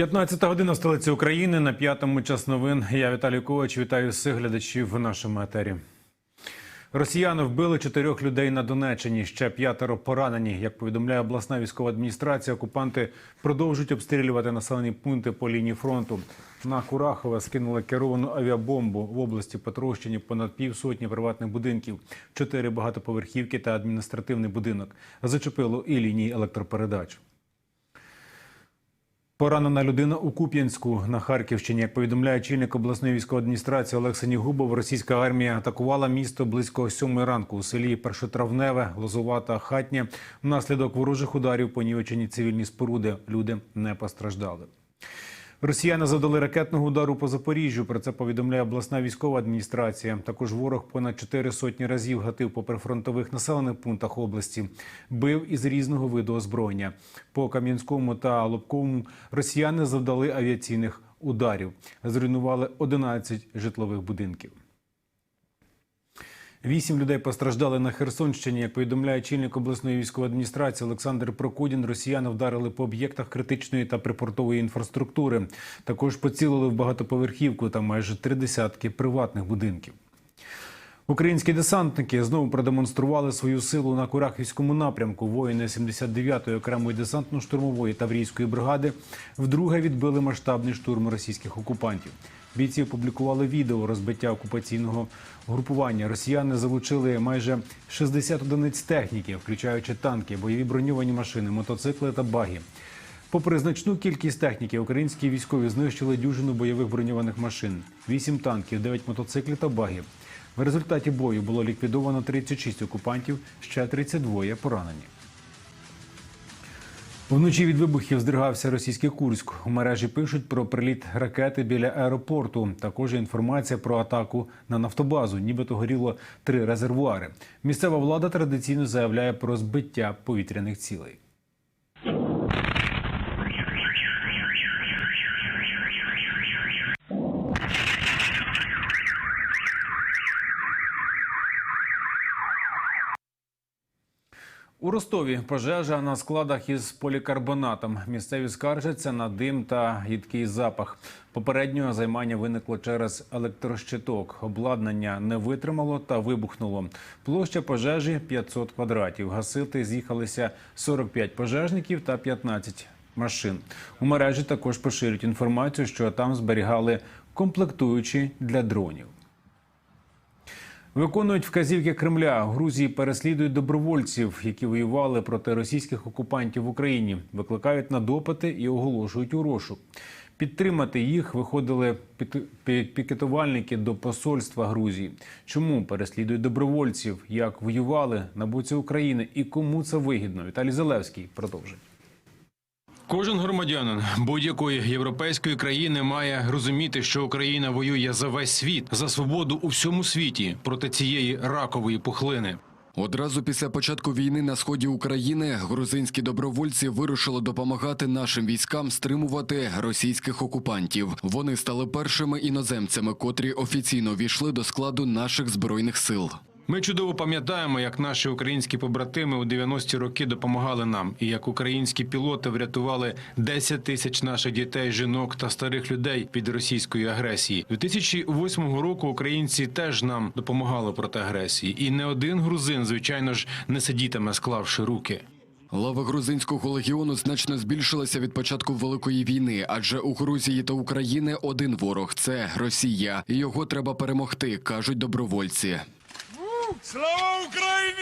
15 година в столиці України на п'ятому час новин. Я Віталій Ковач. Вітаю всіх глядачів в нашому етері. Росіяни вбили чотирьох людей на Донеччині. Ще п'ятеро поранені. Як повідомляє обласна військова адміністрація, окупанти продовжують обстрілювати населені пункти по лінії фронту. На Курахове скинули керовану авіабомбу в області потрощені понад півсотні приватних будинків, чотири багатоповерхівки та адміністративний будинок. Зачепило і лінії електропередач. Поранена людина у Куп'янську на Харківщині. Як повідомляє чільник обласної військової адміністрації Олексій Губов, російська армія атакувала місто близько сьомої ранку у селі Першотравневе, Лозувата, Хатня. Внаслідок ворожих ударів понівечені цивільні споруди. Люди не постраждали. Росіяни завдали ракетного удару по Запоріжжю. Про це повідомляє обласна військова адміністрація. Також ворог понад чотири сотні разів гатив по прифронтових населених пунктах області, бив із різного виду озброєння. По Кам'янському та Лобковому росіяни завдали авіаційних ударів, зруйнували 11 житлових будинків. Вісім людей постраждали на Херсонщині. Як повідомляє чільник обласної військової адміністрації Олександр Прокудін, росіяни вдарили по об'єктах критичної та припортової інфраструктури. Також поцілили в багатоповерхівку та майже три десятки приватних будинків. Українські десантники знову продемонстрували свою силу на Курахівському напрямку. Воїни 79-ї окремої десантно-штурмової таврійської бригади вдруге відбили масштабний штурм російських окупантів. Бійці опублікували відео розбиття окупаційного групування. Росіяни залучили майже 60 одиниць техніки, включаючи танки, бойові броньовані машини, мотоцикли та баги. Попри значну кількість техніки, українські військові знищили дюжину бойових броньованих машин, 8 танків, 9 мотоциклів та багів. В результаті бою було ліквідовано 36 окупантів, ще 32 поранені. Вночі від вибухів здригався російський Курськ. У мережі пишуть про приліт ракети біля аеропорту. Також інформація про атаку на нафтобазу. Нібито горіло три резервуари. Місцева влада традиційно заявляє про збиття повітряних цілей. У Ростові пожежа на складах із полікарбонатом. Місцеві скаржаться на дим та гідкий запах. Попереднього займання виникло через електрощиток. Обладнання не витримало та вибухнуло. Площа пожежі 500 квадратів. Гасити з'їхалися 45 пожежників та 15 машин. У мережі також поширюють інформацію, що там зберігали комплектуючі для дронів. Виконують вказівки Кремля. Грузії переслідують добровольців, які воювали проти російських окупантів в Україні. Викликають на допити і оголошують у розшук. Підтримати їх виходили піт- пі- пікетувальники до посольства Грузії. Чому переслідують добровольців? Як воювали на боці України і кому це вигідно? Віталій Зелевський продовжить. Кожен громадянин будь-якої європейської країни має розуміти, що Україна воює за весь світ за свободу у всьому світі проти цієї ракової пухлини. Одразу після початку війни на сході України грузинські добровольці вирушили допомагати нашим військам стримувати російських окупантів. Вони стали першими іноземцями, котрі офіційно війшли до складу наших збройних сил. Ми чудово пам'ятаємо, як наші українські побратими у 90-ті роки допомагали нам, і як українські пілоти врятували 10 тисяч наших дітей, жінок та старих людей від російської агресії. 2008 року українці теж нам допомагали проти агресії, і не один грузин, звичайно ж, не сидітиме, склавши руки. Лава грузинського легіону значно збільшилася від початку великої війни, адже у Грузії та України один ворог це Росія, і його треба перемогти, кажуть добровольці. Слава Україні!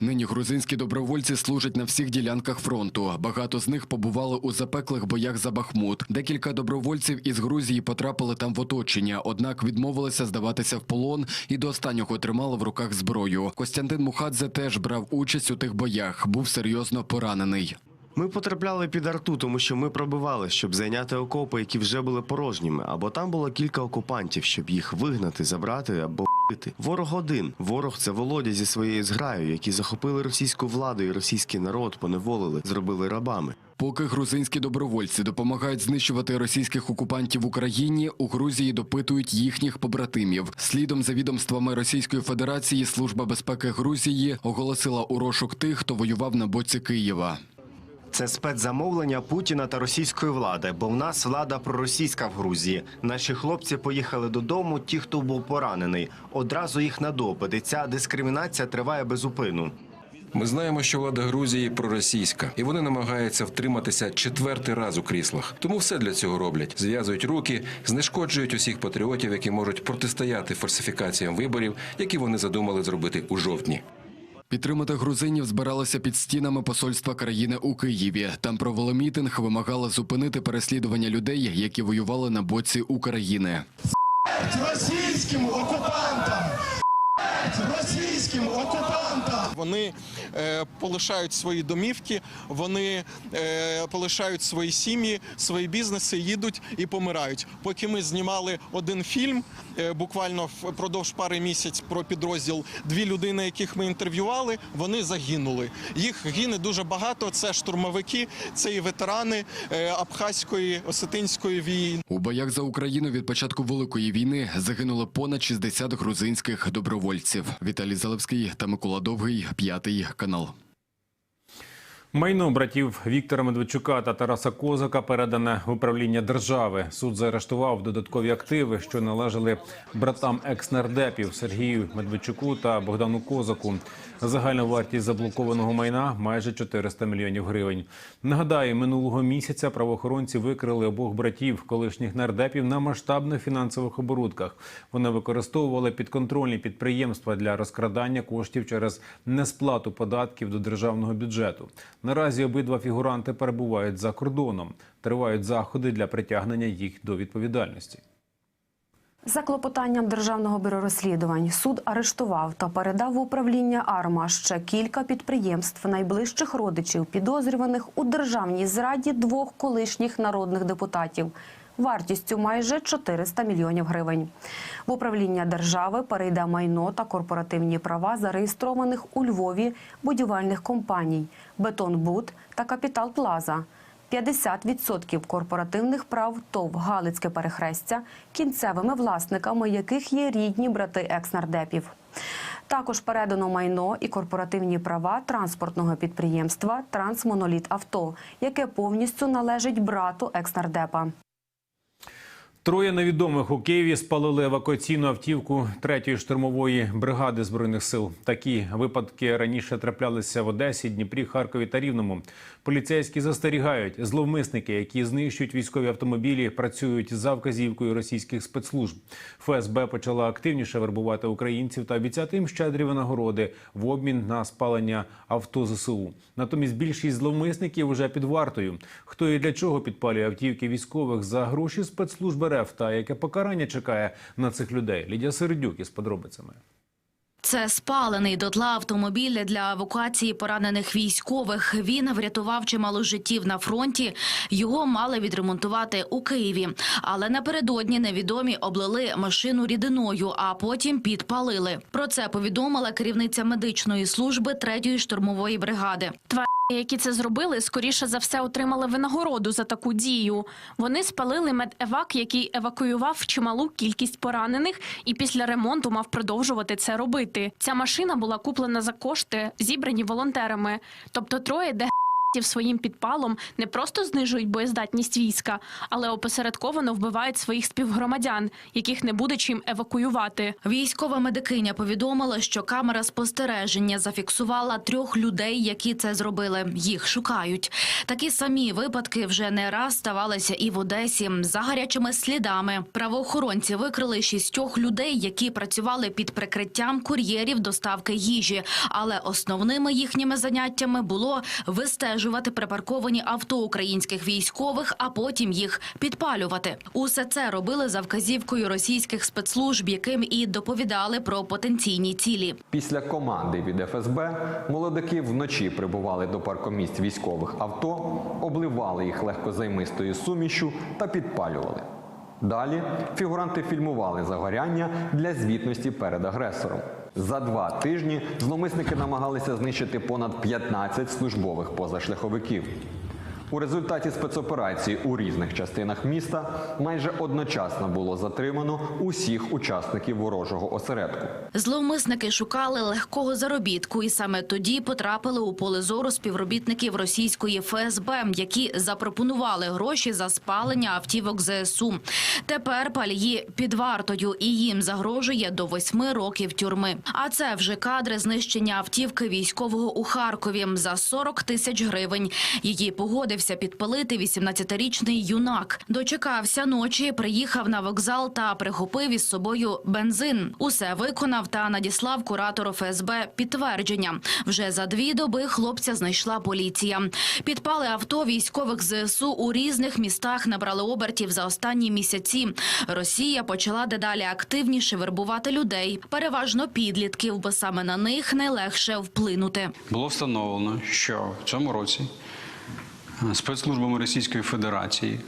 Нині грузинські добровольці служать на всіх ділянках фронту. Багато з них побували у запеклих боях за Бахмут. Декілька добровольців із Грузії потрапили там в оточення, однак відмовилися здаватися в полон і до останнього тримали в руках зброю. Костянтин Мухадзе теж брав участь у тих боях. Був серйозно поранений. Ми потрапляли під арту, тому що ми пробивали, щоб зайняти окопи, які вже були порожніми, або там було кілька окупантів, щоб їх вигнати, забрати або бити. Ворог один. Ворог це Володя зі своєю зграєю, які захопили російську владу і російський народ, поневолили, зробили рабами. Поки грузинські добровольці допомагають знищувати російських окупантів в Україні, у Грузії допитують їхніх побратимів. Слідом за відомствами Російської Федерації Служба безпеки Грузії оголосила у розшук тих, хто воював на боці Києва. Це спецзамовлення Путіна та російської влади, бо в нас влада проросійська в Грузії. Наші хлопці поїхали додому, ті, хто був поранений. Одразу їх на допит. І ця дискримінація триває без упину. Ми знаємо, що влада Грузії проросійська, і вони намагаються втриматися четвертий раз у кріслах. Тому все для цього роблять: зв'язують руки, знешкоджують усіх патріотів, які можуть протистояти фальсифікаціям виборів, які вони задумали зробити у жовтні. Підтримати грузинів збиралися під стінами посольства країни у Києві. Там провели мітинг, вимагали зупинити переслідування людей, які воювали на боці України. російським окупантам! Російським окупантам! Вони е, полишають свої домівки, вони е, полишають свої сім'ї, свої бізнеси, їдуть і помирають. Поки ми знімали один фільм, е, буквально впродовж пари місяць про підрозділ, дві людини, яких ми інтерв'ювали, вони загинули. Їх гине дуже багато. Це штурмовики, це і ветерани е, Абхазької, Осетинської війни. У боях за Україну від початку Великої війни загинуло понад 60 грузинських добровольців. Віталій Залевський та Микола Довгий, п'ятий канал. Майно братів Віктора Медведчука та Тараса Козака передане в управління держави. Суд заарештував додаткові активи, що належали братам екс-нардепів Сергію Медведчуку та Богдану Козаку. Загальна вартість заблокованого майна майже 400 мільйонів гривень. Нагадаю, минулого місяця правоохоронці викрили обох братів, колишніх нардепів, на масштабних фінансових оборудках. Вони використовували підконтрольні підприємства для розкрадання коштів через несплату податків до державного бюджету. Наразі обидва фігуранти перебувають за кордоном. Тривають заходи для притягнення їх до відповідальності. За клопотанням Державного бюро розслідувань суд арештував та передав в управління АРМА ще кілька підприємств найближчих родичів, підозрюваних у державній зраді двох колишніх народних депутатів. Вартістю майже 400 мільйонів гривень. В управління держави перейде майно та корпоративні права зареєстрованих у Львові будівельних компаній «Бетонбуд» та «Капітал Плаза». 50% корпоративних прав ТОВ Галицьке перехрестя, кінцевими власниками яких є рідні брати екснардепів. Також передано майно і корпоративні права транспортного підприємства Трансмоноліт Авто, яке повністю належить брату екснардепа. Троє невідомих у Києві спалили евакуаційну автівку третьої штурмової бригади збройних сил. Такі випадки раніше траплялися в Одесі, Дніпрі, Харкові та Рівному. Поліцейські застерігають, зловмисники, які знищують військові автомобілі, працюють за вказівкою російських спецслужб. ФСБ почала активніше вербувати українців та обіцяти їм щедрі винагороди в обмін на спалення авто ЗСУ. Натомість більшість зловмисників вже під вартою. Хто і для чого підпалює автівки військових за гроші спецслужби РФ та яке покарання чекає на цих людей? Лідія Середюк із подробицями. Це спалений дотла автомобіль для евакуації поранених військових. Він врятував чимало життів на фронті. Його мали відремонтувати у Києві. Але напередодні невідомі облили машину рідиною, а потім підпалили. Про це повідомила керівниця медичної служби третьої штурмової бригади. Які це зробили, скоріше за все отримали винагороду за таку дію. Вони спалили медевак, який евакуював чималу кількість поранених, і після ремонту мав продовжувати це робити. Ця машина була куплена за кошти, зібрані волонтерами. Тобто троє де своїм підпалом не просто знижують боєздатність війська, але опосередковано вбивають своїх співгромадян, яких не буде чим евакуювати. Військова медикиня повідомила, що камера спостереження зафіксувала трьох людей, які це зробили. Їх шукають. Такі самі випадки вже не раз ставалися і в Одесі за гарячими слідами. Правоохоронці викрили шістьох людей, які працювали під прикриттям кур'єрів доставки їжі. Але основними їхніми заняттями було вистежувати припарковані авто українських військових, а потім їх підпалювати. Усе це робили за вказівкою російських спецслужб, яким і доповідали про потенційні цілі. Після команди від ФСБ молодики вночі прибували до паркомісць військових авто, обливали їх легкозаймистою сумішю та підпалювали. Далі фігуранти фільмували загоряння для звітності перед агресором. За два тижні зловмисники намагалися знищити понад 15 службових позашляховиків. У результаті спецоперації у різних частинах міста майже одночасно було затримано усіх учасників ворожого осередку. Зловмисники шукали легкого заробітку, і саме тоді потрапили у поле зору співробітників російської ФСБ, які запропонували гроші за спалення автівок ЗСУ. Тепер палії під вартою, і їм загрожує до восьми років тюрми. А це вже кадри знищення автівки військового у Харкові за 40 тисяч гривень. Її погодився підпалити 18-річний юнак. Дочекався ночі, приїхав на вокзал та прихопив із собою бензин. Усе виконав та надіслав куратору ФСБ підтвердження. Вже за дві доби хлопця знайшла поліція. Підпали авто військових ЗСУ у різних містах набрали обертів за останні місяці. Росія почала дедалі активніше вербувати людей, переважно підлітків, бо саме на них найлегше вплинути. Було встановлено, що в цьому році спецслужбами Російської Федерації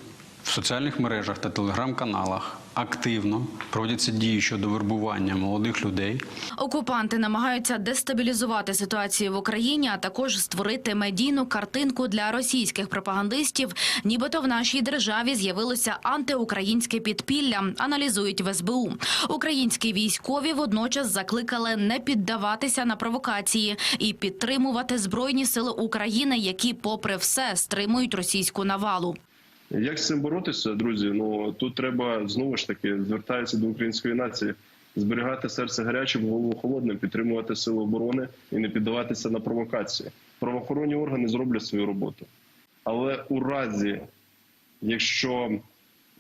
в соціальних мережах та телеграм-каналах активно проводяться дії щодо вербування молодих людей Окупанти намагаються дестабілізувати ситуацію в Україні, а також створити медійну картинку для російських пропагандистів. Нібито в нашій державі з'явилося антиукраїнське підпілля. Аналізують в СБУ. Українські військові водночас закликали не піддаватися на провокації і підтримувати збройні сили України, які, попри все, стримують російську навалу. Як з цим боротися, друзі? Ну тут треба знову ж таки звертаюся до української нації, зберігати серце гарячим, голову холодним, підтримувати сили оборони і не піддаватися на провокації. Правоохоронні органи зроблять свою роботу, але у разі, якщо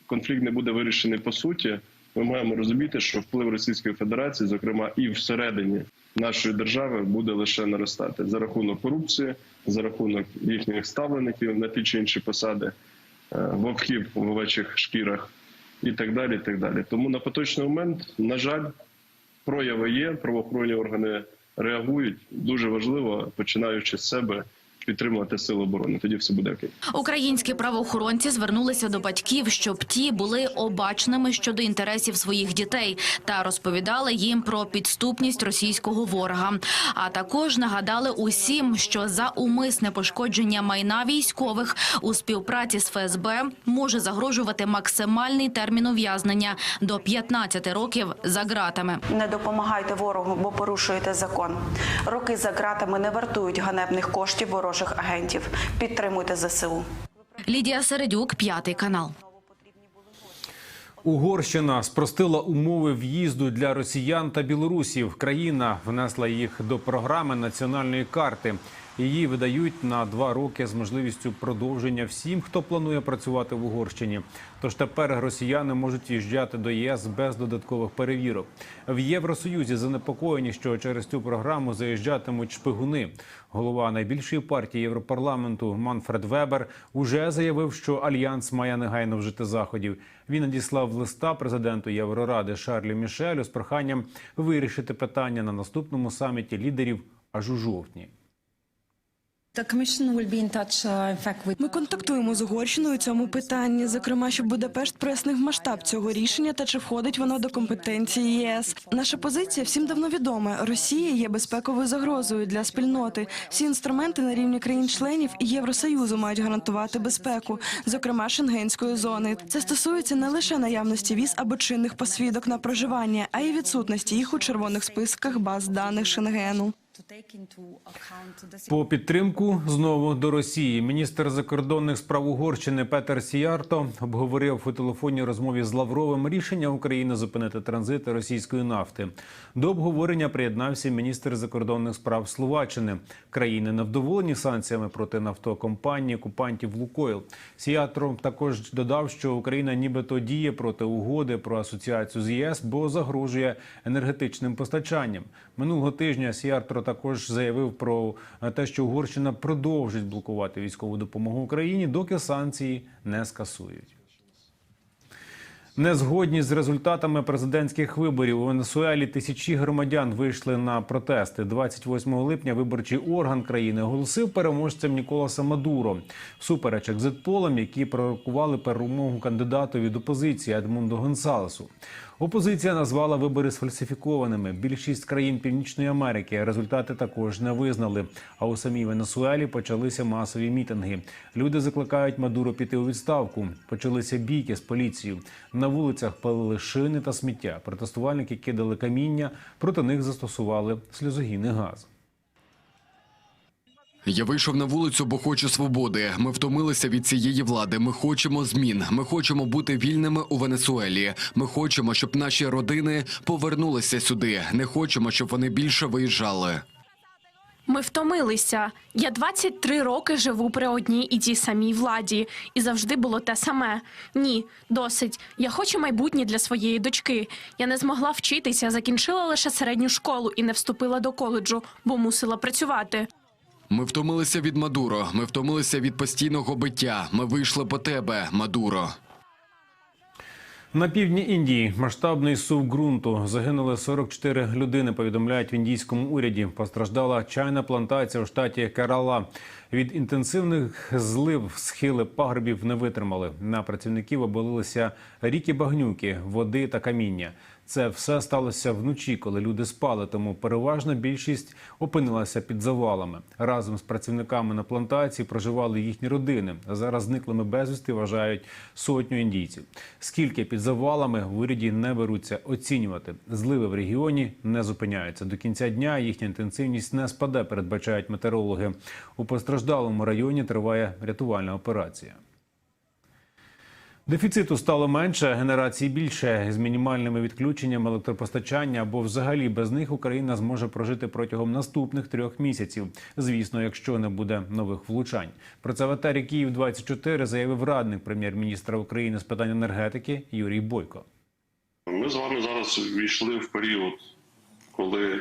конфлікт не буде вирішений по суті, ми маємо розуміти, що вплив Російської Федерації, зокрема і всередині нашої держави, буде лише наростати за рахунок корупції, за рахунок їхніх ставлеників на ті чи інші посади. Е, вовків в овечих шкірах і так далі. і так далі. Тому на поточний момент, на жаль, прояви є, правоохоронні органи реагують. Дуже важливо, починаючи з себе, підтримувати сили оборони. Тоді все буде окей. Українські правоохоронці звернулися до батьків, щоб ті були обачними щодо інтересів своїх дітей та розповідали їм про підступність російського ворога. А також нагадали усім, що за умисне пошкодження майна військових у співпраці з ФСБ може загрожувати максимальний термін ув'язнення до 15 років за ґратами. Не допомагайте ворогу, бо порушуєте закон. Роки за ґратами не вартують ганебних коштів ворожих агентів. Підтримуйте ЗСУ. Лідія Середюк, п'ятий канал. Угорщина спростила умови в'їзду для росіян та білорусів. Країна внесла їх до програми національної карти. Її видають на два роки з можливістю продовження всім, хто планує працювати в Угорщині. Тож тепер росіяни можуть в'їжджати до ЄС без додаткових перевірок. В Євросоюзі занепокоєні, що через цю програму заїжджатимуть шпигуни. Голова найбільшої партії Європарламенту Манфред Вебер уже заявив, що альянс має негайно вжити заходів. Він надіслав листа президенту Євроради Шарлю Мішелю з проханням вирішити питання на наступному саміті лідерів аж у жовтні. Ми контактуємо з Угорщиною у цьому питанні, зокрема, щоб Будапешт прояснив масштаб цього рішення та чи входить воно до компетенції ЄС. Наша позиція всім давно відома. Росія є безпековою загрозою для спільноти. Всі інструменти на рівні країн-членів і Євросоюзу мають гарантувати безпеку, зокрема шенгенської зони. Це стосується не лише наявності віз або чинних посвідок на проживання, а й відсутності їх у червоних списках баз даних Шенгену. По підтримку знову до Росії міністр закордонних справ Угорщини Петер Сіярто обговорив у телефонній розмові з Лавровим рішення України зупинити транзити російської нафти. До обговорення приєднався міністр закордонних справ Словаччини. Країни невдоволені санкціями проти нафтокомпанії окупантів Лукойл. Сіярто також додав, що Україна нібито діє проти угоди про асоціацію з ЄС, бо загрожує енергетичним постачанням. Минулого тижня Сіярто також заявив про те, що Угорщина продовжить блокувати військову допомогу Україні, доки санкції не скасують. Не згодні з результатами президентських виборів у Венесуелі тисячі громадян вийшли на протести. 28 липня виборчий орган країни оголосив переможцем Ніколаса Мадуро всупереч екзитполам, які пророкували перемогу кандидату від опозиції Едмундо Гонсалесу. Опозиція назвала вибори сфальсифікованими. Більшість країн Північної Америки результати також не визнали. А у самій Венесуелі почалися масові мітинги. Люди закликають Мадуро піти у відставку. Почалися бійки з поліцією. На вулицях палили шини та сміття. Протестувальники кидали каміння, проти них застосували сльозогінний газ. Я вийшов на вулицю, бо хочу свободи. Ми втомилися від цієї влади. Ми хочемо змін. Ми хочемо бути вільними у Венесуелі. Ми хочемо, щоб наші родини повернулися сюди. Не хочемо, щоб вони більше виїжджали. Ми втомилися. Я 23 роки живу при одній і тій самій владі, і завжди було те саме. Ні, досить. Я хочу майбутнє для своєї дочки. Я не змогла вчитися, закінчила лише середню школу і не вступила до коледжу, бо мусила працювати. Ми втомилися від Мадуро. Ми втомилися від постійного биття. Ми вийшли по тебе, Мадуро. На півдні Індії масштабний сув ґрунту загинули 44 людини. Повідомляють в індійському уряді. Постраждала чайна плантація у штаті Керала. Від інтенсивних злив схили пагорбів не витримали. На працівників обвалилися ріки багнюки, води та каміння. Це все сталося вночі, коли люди спали. Тому переважна більшість опинилася під завалами. Разом з працівниками на плантації проживали їхні родини. Зараз зниклими безвісти вважають сотню індійців. Скільки під завалами в уряді не беруться оцінювати. Зливи в регіоні не зупиняються. До кінця дня їхня інтенсивність не спаде, передбачають метеорологи. У постраждалому районі триває рятувальна операція. Дефіциту стало менше, генерації більше з мінімальними відключеннями електропостачання або взагалі без них Україна зможе прожити протягом наступних трьох місяців. Звісно, якщо не буде нових влучань. Про це в етері Київ 24 заявив радник прем'єр-міністра України з питань енергетики Юрій Бойко. Ми з вами зараз війшли в період, коли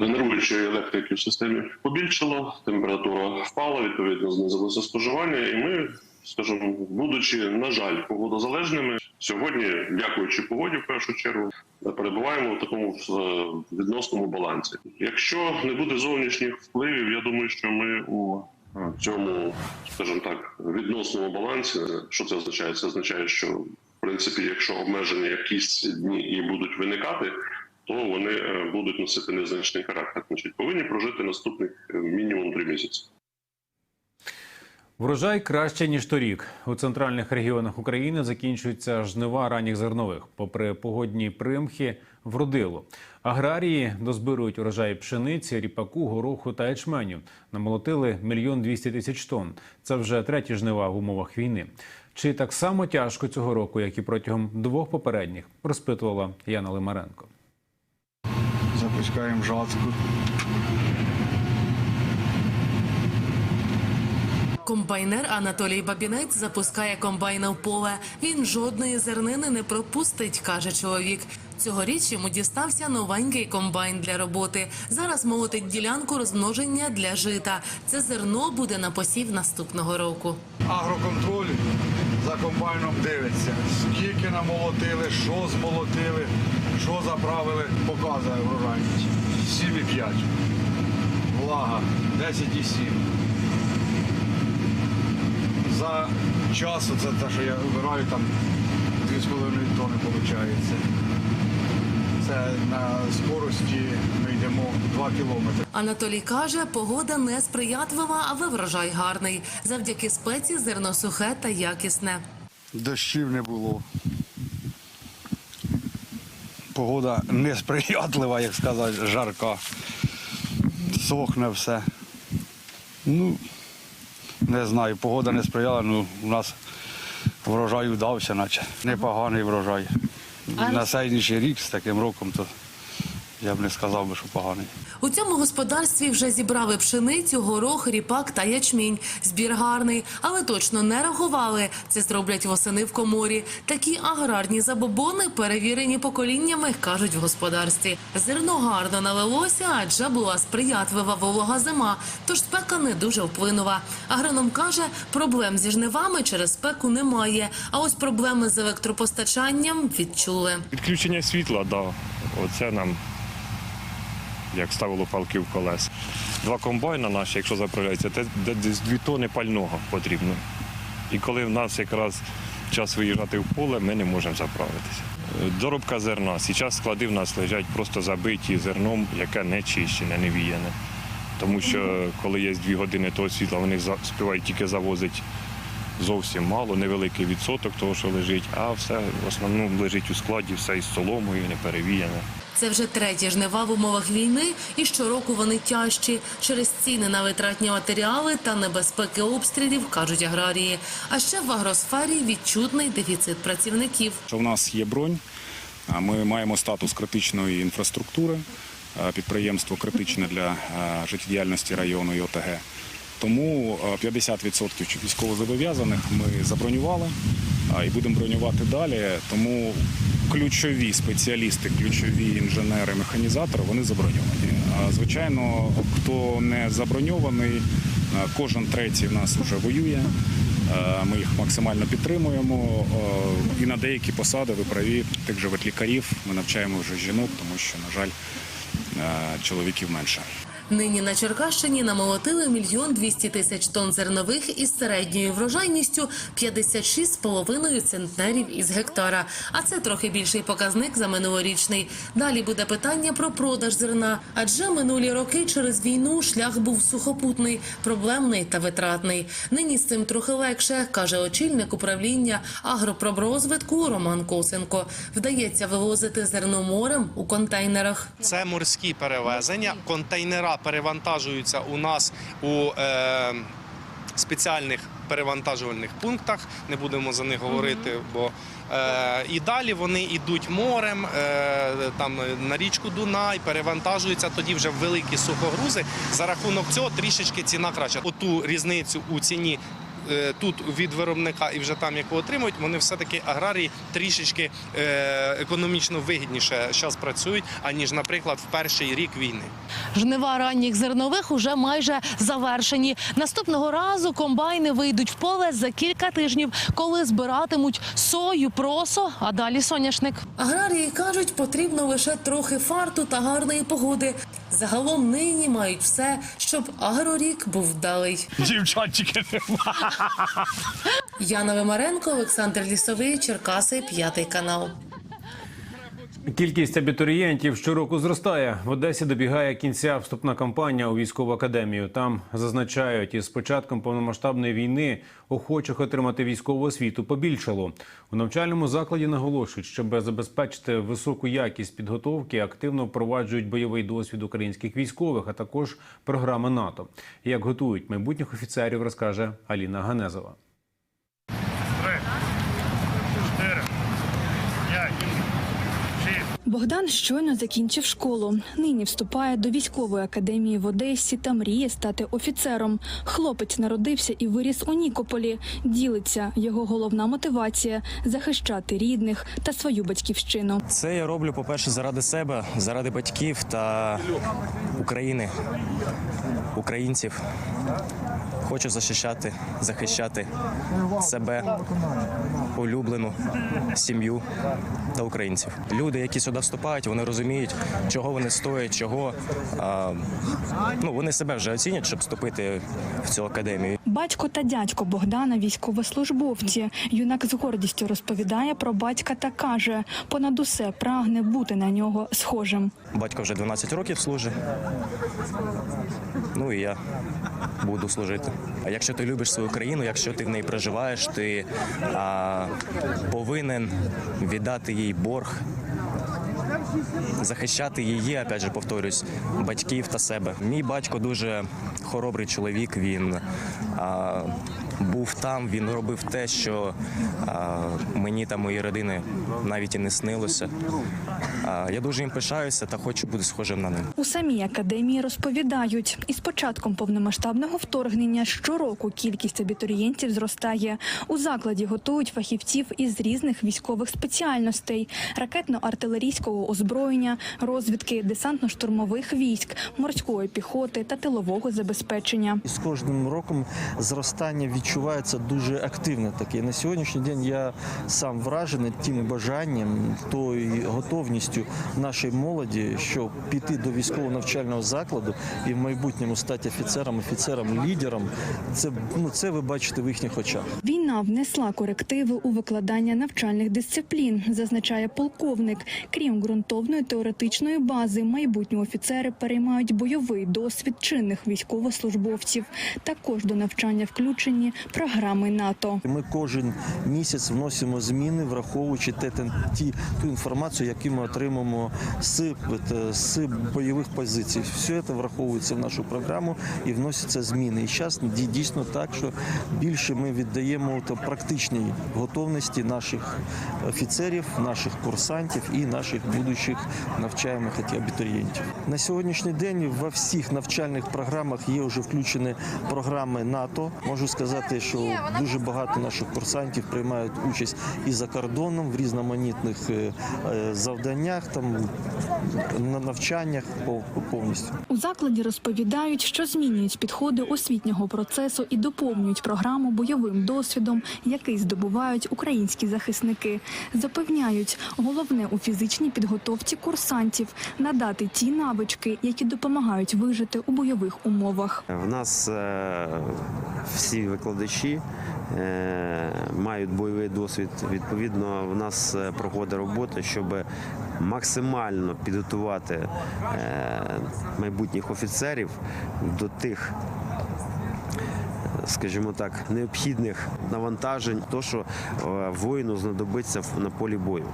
генеруючої електрики в системі побільшало, температура впала, відповідно знизилося споживання, і ми, скажімо, будучи, на жаль, погодозалежними, сьогодні, дякуючи погоді, в першу чергу, перебуваємо в такому е, відносному балансі. Якщо не буде зовнішніх впливів, я думаю, що ми у е, цьому, скажімо так, відносному балансі, що це означає? Це означає, що в принципі, якщо обмеження якісь дні і будуть виникати, то вони е, будуть носити незначний характер. Значить, повинні прожити наступних е, мінімум три місяці. Врожай краще ніж торік. У центральних регіонах України закінчуються жнива ранніх зернових. Попри погодні примхи, вродило. Аграрії дозбирують урожай пшениці, ріпаку, гороху та ячменю. Намолотили мільйон двісті тисяч тонн. Це вже треті жнива в умовах війни. Чи так само тяжко цього року, як і протягом двох попередніх, розпитувала Яна Лимаренко. Запускаємо жатку. Комбайнер Анатолій Бабінець запускає комбайна в поле. Він жодної зернини не пропустить, каже чоловік. Цьогоріч йому дістався новенький комбайн для роботи. Зараз молотить ділянку розмноження для жита. Це зерно буде на посів наступного року. Агроконтроль за комбайном дивиться. Скільки намолотили, що змолотили, що заправили, показує врожайність. 7,5. Влага 10,7. За час, це те, що я вибираю, там 2,5 тонни виходить. Це на скорості ми йдемо 2 кілометри. Анатолій каже, погода не сприятлива, але врожай гарний. Завдяки спеці зерно сухе та якісне. Дощів не було. Погода несприятлива, як сказати, жарка. Сохне все. Ну, не знаю, погода не сприяла, ну у нас врожай вдався, наче. Непоганий врожай. На сейніший рік з таким роком, то я б не сказав би, що поганий. У цьому господарстві вже зібрали пшеницю, горох, ріпак та ячмінь. Збір гарний, але точно не рахували. Це зроблять восени в коморі. Такі аграрні забобони перевірені поколіннями, кажуть в господарстві. Зерно гарно налилося, адже була сприятлива волога зима, тож спека не дуже вплинула. Агроном каже, проблем зі жнивами через спеку немає. А ось проблеми з електропостачанням відчули. Відключення світла, да. Оце нам як ставило палки в колеса. Два комбайна наші, якщо заправляються, це десь дві тони пального потрібно. І коли в нас якраз час виїжджати в поле, ми не можемо заправитися. Доробка зерна. Зараз склади в нас лежать просто забиті зерном, яке не чищене, не віяне. Тому що коли є дві години того світла, вони співають тільки завозити зовсім мало, невеликий відсоток того, що лежить, а все в основному лежить у складі, все із соломою, не перевіяне. Це вже треті жнива в умовах війни, і щороку вони тяжчі через ціни на витратні матеріали та небезпеки обстрілів, кажуть аграрії. А ще в агросфері відчутний дефіцит працівників. що в нас є бронь. Ми маємо статус критичної інфраструктури. Підприємство критичне для життєдіяльності району і ОТГ. Тому 50% військовозобов'язаних ми забронювали і будемо бронювати далі. Тому ключові спеціалісти, ключові інженери, механізатори вони заброньовані. Звичайно, хто не заброньований, кожен третій в нас вже воює. Ми їх максимально підтримуємо. І на деякі посади ви праві тих же ветлікарів. Ми навчаємо вже жінок, тому що, на жаль, чоловіків менше. Нині на Черкащині намолотили мільйон двісті тисяч тонн зернових із середньою врожайністю 56,5 центнерів із гектара. А це трохи більший показник за минулорічний. Далі буде питання про продаж зерна, адже минулі роки через війну шлях був сухопутний, проблемний та витратний. Нині з цим трохи легше, каже очільник управління агропроброзвитку Роман Косенко. Вдається вивозити зерно морем у контейнерах. Це морські перевезення. Контейнера перевантажуються у нас у е, спеціальних перевантажувальних пунктах. Не будемо за них говорити, бо е, і далі вони йдуть морем, е, там на річку Дунай, перевантажуються тоді вже великі сухогрузи. За рахунок цього трішечки ціна краща. Оту різницю у ціні. Е, Тут від виробника і вже там, яку отримують, вони все-таки аграрії трішечки е, економічно вигідніше зараз працюють, аніж, наприклад, в перший рік війни. Жнива ранніх зернових уже майже завершені. Наступного разу комбайни вийдуть в поле за кілька тижнів, коли збиратимуть сою, просо, а далі соняшник. Аграрії кажуть, потрібно лише трохи фарту та гарної погоди. Загалом нині мають все, щоб агрорік був вдалий. Дівчатчики Яна Вимаренко, Олександр Лісовий, Черкаси, п'ятий канал. Кількість абітурієнтів щороку зростає. В Одесі добігає кінця вступна кампанія у військову академію. Там зазначають, із початком повномасштабної війни охочих отримати військову освіту побільшало. У навчальному закладі наголошують, щоб забезпечити високу якість підготовки, активно впроваджують бойовий досвід українських військових, а також програми НАТО. Як готують майбутніх офіцерів, розкаже Аліна Ганезова. Богдан щойно закінчив школу. Нині вступає до військової академії в Одесі та мріє стати офіцером. Хлопець народився і виріс у Нікополі. Ділиться його головна мотивація захищати рідних та свою батьківщину. Це я роблю, по-перше, заради себе, заради батьків та України, українців. Хочу захищати, захищати себе, улюблену сім'ю та українців. Люди, які сюди вступають, вони розуміють, чого вони стоять, чого а, ну вони себе вже оцінять, щоб вступити в цю академію. Батько та дядько Богдана військовослужбовці. Юнак з гордістю розповідає про батька та каже: понад усе прагне бути на нього схожим. Батько вже 12 років служить. Ну і я буду служити. А якщо ти любиш свою країну, якщо ти в неї проживаєш, ти а, повинен віддати їй борг. Захищати її, опять же, повторюсь, батьків та себе. Мій батько дуже хоробрий чоловік. Він а, був там, він робив те, що а, мені та моїй родини навіть і не снилося. А, я дуже їм пишаюся та хочу бути схожим на них. У самій академії розповідають, із початком повномасштабного вторгнення щороку кількість абітурієнтів зростає. У закладі готують фахівців із різних військових спеціальностей: ракетно-артилерійського озброєння, розвідки, десантно-штурмових військ, морської піхоти та тилового забезпечення. З кожним роком зростання відчувається дуже активне таке. На сьогоднішній день я сам вражений тим бажанням, тою готовністю нашої молоді, щоб піти до військового навчального закладу і в майбутньому стати офіцером, офіцером, лідером. Це ну це ви бачите в їхніх очах. Війна внесла корективи у викладання навчальних дисциплін, зазначає полковник. Крім ґрунтовної теоретичної бази, майбутні офіцери переймають бойовий досвід чинних військовослужбовців. Також до навчання включені програми НАТО. Ми кожен місяць вносимо зміни, враховуючи ту інформацію, яку ми отримаємо з, е, з бойових позицій. Все це враховується в нашу програму і вносяться зміни. І зараз дійсно так, що більше ми віддаємо практичній готовності наших офіцерів, наших курсантів і наших будущих навчаємих абітурієнтів. На сьогоднішній день во всіх навчальних програмах є вже включені програми НАТО. Можу сказати, що дуже багато наших курсантів приймають участь і за кордоном в різноманітних е, е, завданнях, там на навчаннях пов- повністю. У закладі розповідають, що змінюють підходи освітнього процесу і доповнюють програму бойовим досвідом, який здобувають українські захисники. Запевняють, головне у фізичній підготовці курсантів надати ті навички, які допомагають вижити у бойових умовах. В нас е, всі викладачі е, мають бойовий досвід. Відповідно, в нас е, проходить робота, щоб максимально підготувати е, майбутніх офіцерів до тих. Скажімо так, необхідних навантажень, то що е, воїну знадобиться на полі бою.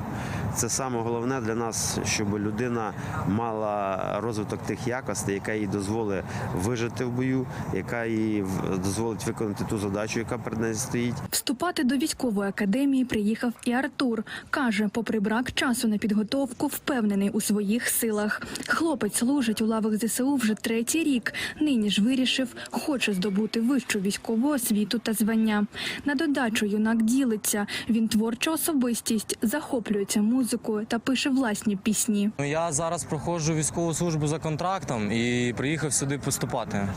Це саме головне для нас, щоб людина мала розвиток тих якостей, яка їй дозволить вижити в бою, яка їй дозволить виконати ту задачу, яка перед нею стоїть. Вступати до військової академії приїхав і Артур. Каже, попри брак часу на підготовку, впевнений у своїх силах. Хлопець служить у лавах ЗСУ вже третій рік. Нині ж вирішив, хоче здобути вищу військову освіту та звання. На додачу юнак ділиться. Він творча особистість, захоплюється музикою та пише власні пісні. Ну, Я зараз проходжу військову службу за контрактом і приїхав сюди поступати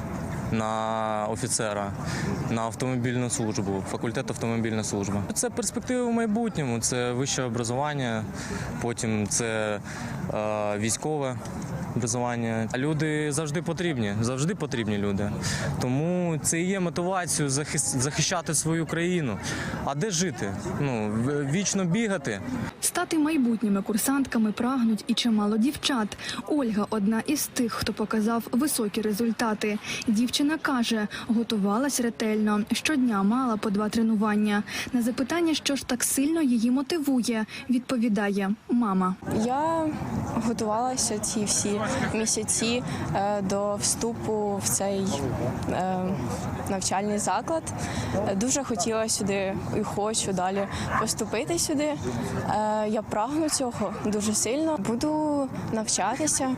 на офіцера на автомобільну службу, факультет автомобільна служба. Це перспективи в майбутньому, це вище образування, потім це е, військове образування. Люди завжди потрібні, завжди потрібні люди. Тому це і є мотивацією захищати свою країну. А де жити? Ну вічно бігати. Стати майбутніми курсантками прагнуть і чимало дівчат. Ольга одна із тих, хто показав високі результати. Дівчина каже, готувалась ретельно. Щодня мала по два тренування. На запитання, що ж так сильно її мотивує, відповідає мама. Я готувалася ці всі місяці е, до вступу в цей е, навчальний заклад. Дуже хотіла сюди і хочу далі поступити сюди. Е, Я прагну цього дуже сильно. Буду навчатися,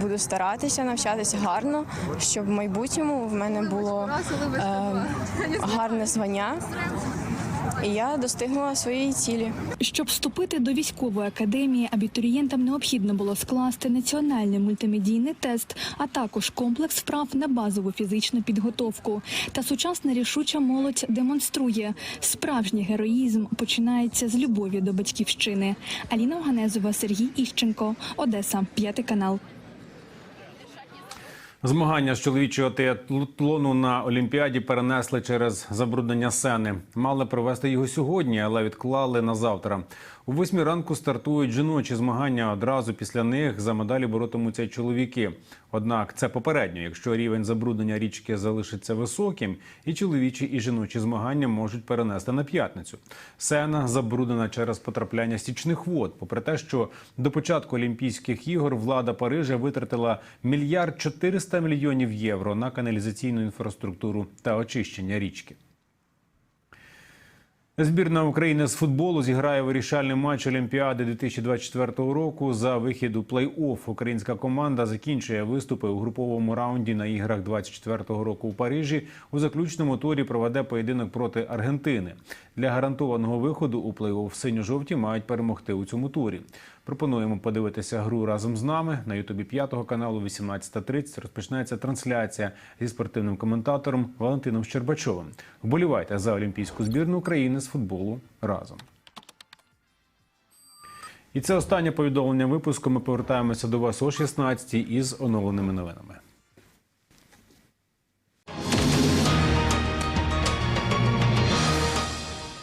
буду старатися навчатися гарно, щоб в майбутньому в мене було е, гарне звання. І я достигнула своєї цілі. Щоб вступити до військової академії, абітурієнтам необхідно було скласти національний мультимедійний тест, а також комплекс вправ на базову фізичну підготовку. Та сучасна рішуча молодь демонструє справжній героїзм починається з любові до батьківщини. Аліна Оганезова, Сергій Іщенко, Одеса, п'ятий канал. Змагання з чоловічого театлону на Олімпіаді перенесли через забруднення сени. Мали провести його сьогодні, але відклали на завтра. У восьмій ранку стартують жіночі змагання. Одразу після них за медалі боротимуться чоловіки. Однак це попередньо, якщо рівень забруднення річки залишиться високим, і чоловічі і жіночі змагання можуть перенести на п'ятницю. Сена забруднена через потрапляння стічних вод. Попри те, що до початку Олімпійських ігор влада Парижа витратила мільярд 400 мільйонів євро на каналізаційну інфраструктуру та очищення річки. Збірна України з футболу зіграє вирішальний матч Олімпіади 2024 року за вихід у плей-офф. Українська команда закінчує виступи у груповому раунді на іграх 24-го року у Парижі. У заключному турі проведе поєдинок проти Аргентини. Для гарантованого виходу у плей-офф синьо-жовті мають перемогти у цьому турі. Пропонуємо подивитися гру разом з нами на Ютубі п'ятого каналу 18.30 Розпочнеться трансляція зі спортивним коментатором Валентином Щербачовим. Вболівайте за олімпійську збірну України з футболу разом. І це останнє повідомлення випуску. Ми повертаємося до вас о 16 із оновленими новинами.